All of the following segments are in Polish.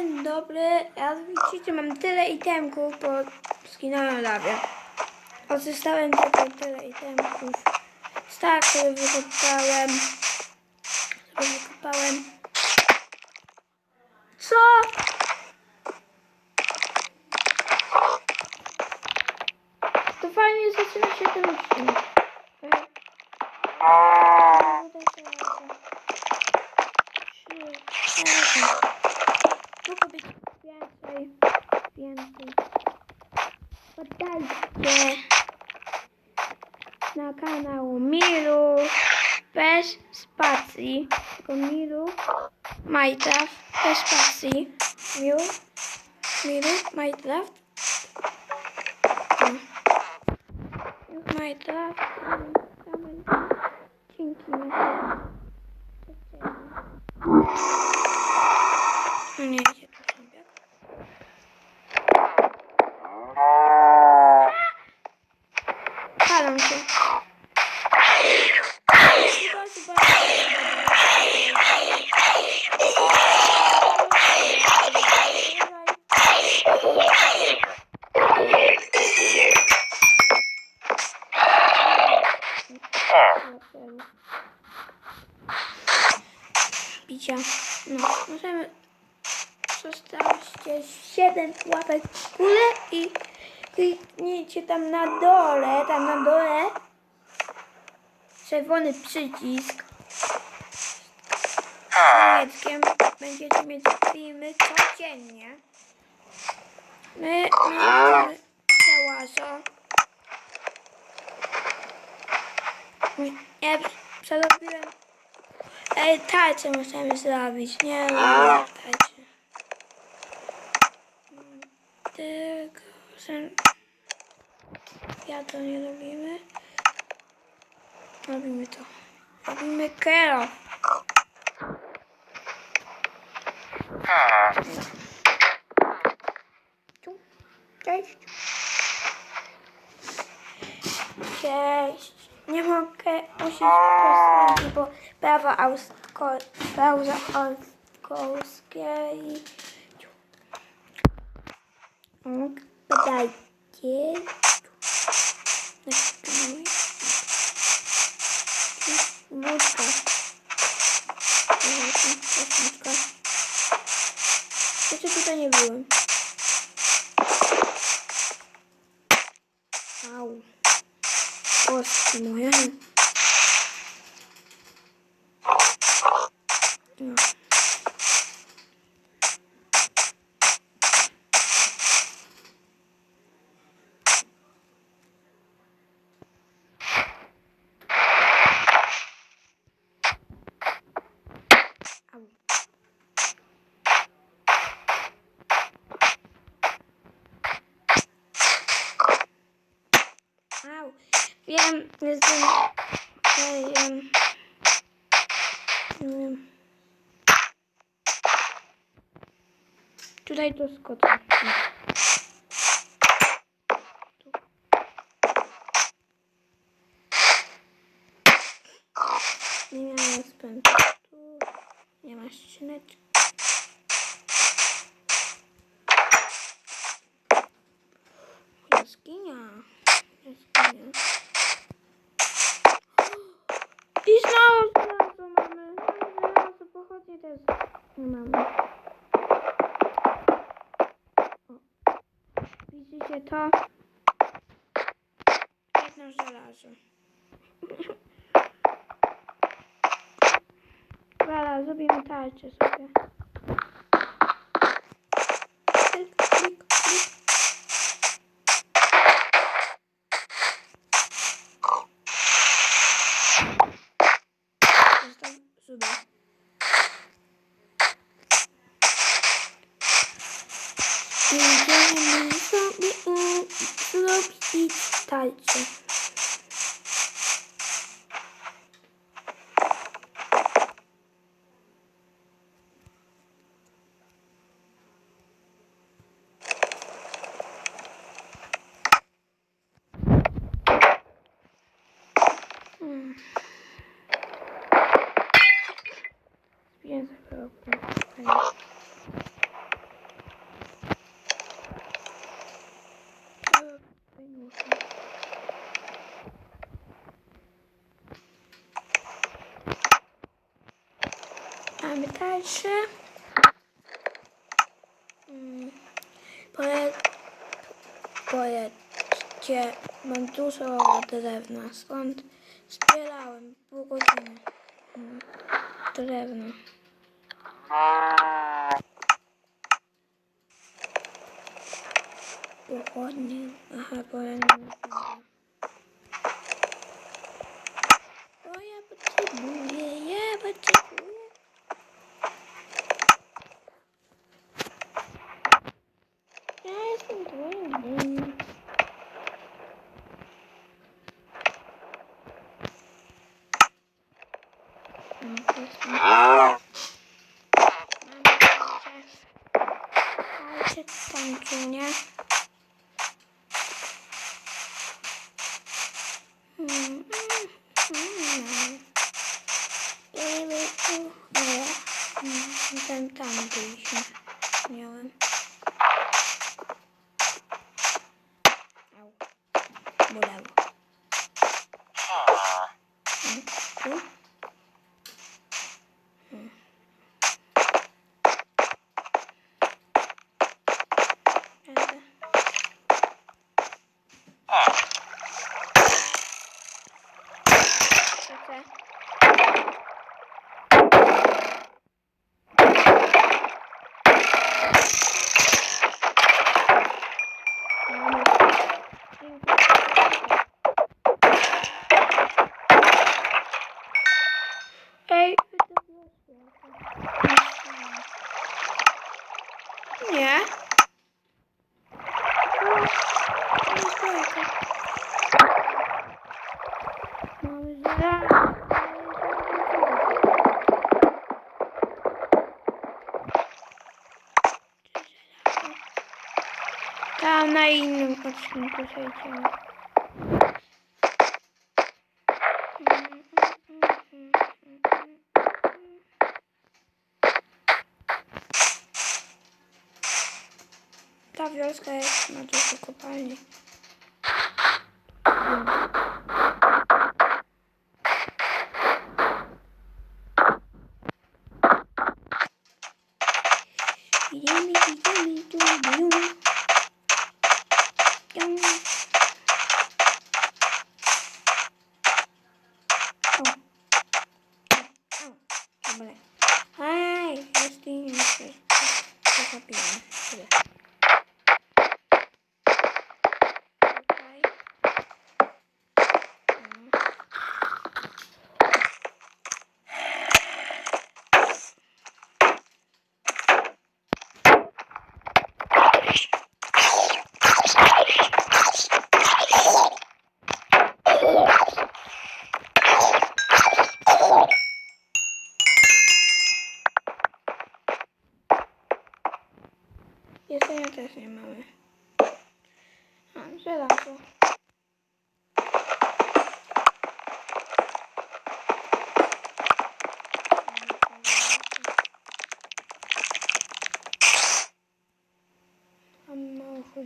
Dzień dobry, jak widzicie mam tyle itemków, bo skinąłem lawie. Odzyskałem tylko tyle itemków. Stak, który wykopałem. Który wykopałem. Co? To fajnie zaczyna się ten odcinek. Trzy, cztery. André, na kanału Miru bez spacji, tylko Miru Minecraft bez spacji, Miru, Miru Minecraft, Miru Minecraft, dzięki. Thank you. Bicia. No, możemy Zostawcie 7 łapek w górę i kliknijcie tam na dole, tam na dole czerwony przycisk z niemieckiem. Będziecie mieć filmy codziennie. My, my mamy działażo. Nie, przerobiłem. Ej, tarczę możemy zrobić, nie? No, tarczę. Tylko, że ja to nie robimy. Robimy to. Robimy kero. Tu. Cześć. Cześć. Nie mogę usiąść po bo prawa austko, pauza austkolskie i podajcie. Wódka. Wódka. Jeszcze tutaj nie byłem. Au. Kostki moje. No. Au. Au. Wiem, jestem... Ja wiem. Wiem. Tutaj to skoczę. Nie miałem spędu. Nie ma ścianeczki. Jaskinia. Jaskinia. I znowu żelazo mamy. Mamy pochodnie też nie mamy. O. Widzicie to? Jedno żelazo. Dobra, zrobimy tarczę sobie. Klik, klik, klik. Zostaw zuba. Idziemy sobie mm, zrobić tarczę. Hmm. Spiję sobie okno. Pierwszy. Mm, Poje, pojedźcie, mam dużo drewna, stąd zbierałem pół godziny. Mm, Drewno. Pochodnie. Aha, bo pamiętam. O, ja potrzebuję, ja potrzebuję. Ja jestem twoim. No, to jest Mam czas. Ale się tańczy, nie? Mm, mm, mm. Baby, tu. Nie. Mm, Ten tam byliśmy. Miałem. Au. Bolało. Mm, Tu. Mm. Prawda? Dobrze. Mamy. Ej, to było Nie. O, to jest bajka. Mamy żelazo. Tam na innym odcinku przejdziemy. Ta wioska jest na dużo kopalni. Idziemy, idziemy, tu, tu. Ją. O. O. Dobra. Hej, jest i nie jest. To zabiłem. Tyle. Tutaj.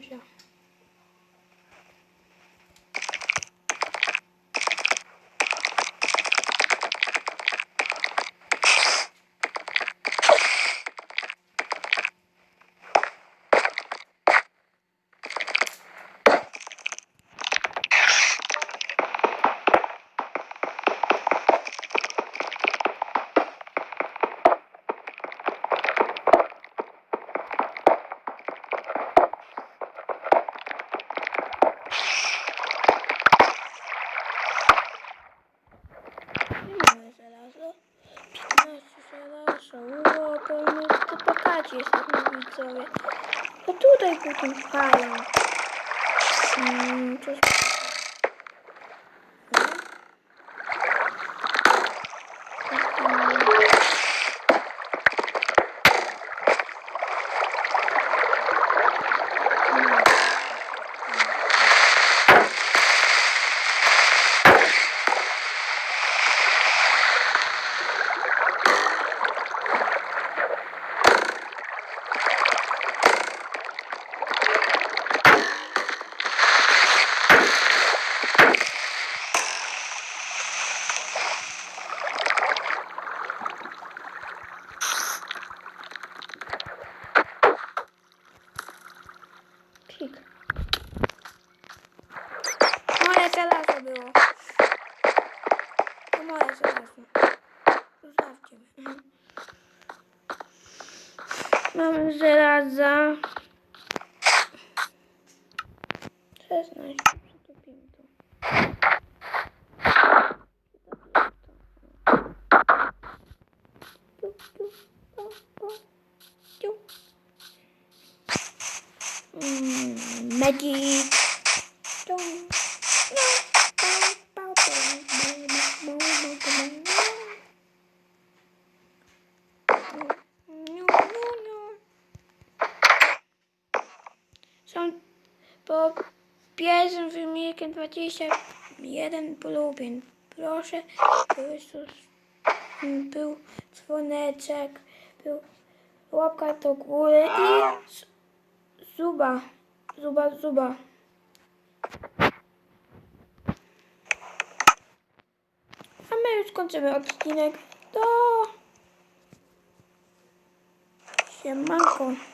show. Pokacie jesteśmy widzowie. To tutaj potem pchają. Mm, coś... Mamy żelaza. 16. Przetopimy to. Piu, piu, pa, pa, piu. Mm, Magic. Filmikiem 21 polubień. Proszę, był dzwoneczek, był łapka do góry i zuba, zuba, zuba. A my już kończymy odcinek. Do Siemanko.